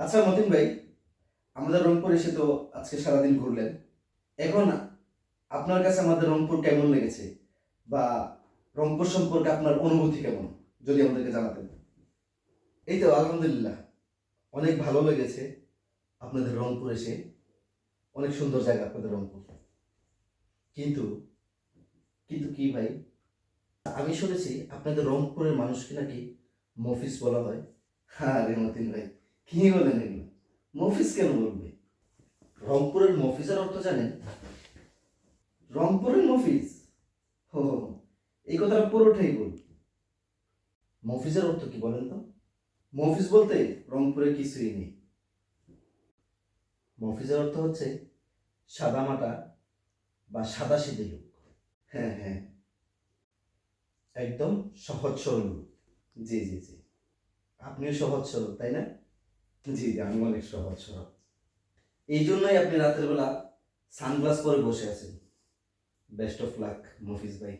আচ্ছা মতিন ভাই, আমাদের রংপুর এসে তো আজকে সারাদিন ঘুরলেন। এখন আপনার কাছে আমাদের রংপুর কেমন লেগেছে? বা রংপুর সম্পর্কে আপনার অনুভূতি কেমন? যদি আমাদেরকে জানাতেন। এই তো, আলহামদুলিল্লাহ। অনেক ভালো লেগেছে আপনাদের রংপুর এসে। অনেক সুন্দর জায়গা আপনাদের রংপুর। কিন্তু কিন্তু কি ভাই? আমি শুনেছি আপনাদের রংপুরের মানুষকে নাকি মফিস বলা হয়। হ্যাঁ রে মতিন ভাই। কি বলেন এগুলো? মফিস কেন বলবে? রংপুরের মফিসের অর্থ জানেন? রংপুরের মফিস? হো এই কথাটা পুরোটাই বল মফিসের অর্থ কি বলেন তো? মফিস বলতে রংপুরে কিছুই নেই। মফিসের অর্থ হচ্ছে সাদামাটা বা সাদা সিধে লোক। হ্যাঁ হ্যাঁ। একদম সহজ সরল জি জি জি। আপনিও সহজ সরল, তাই না? জি জি, আমি অনেক সহজ সরল এই জন্যই আপনি রাতের বেলা সানগ্লাস পরে বসে আছেন। বেস্ট অফ লাক, মফিজ ভাই।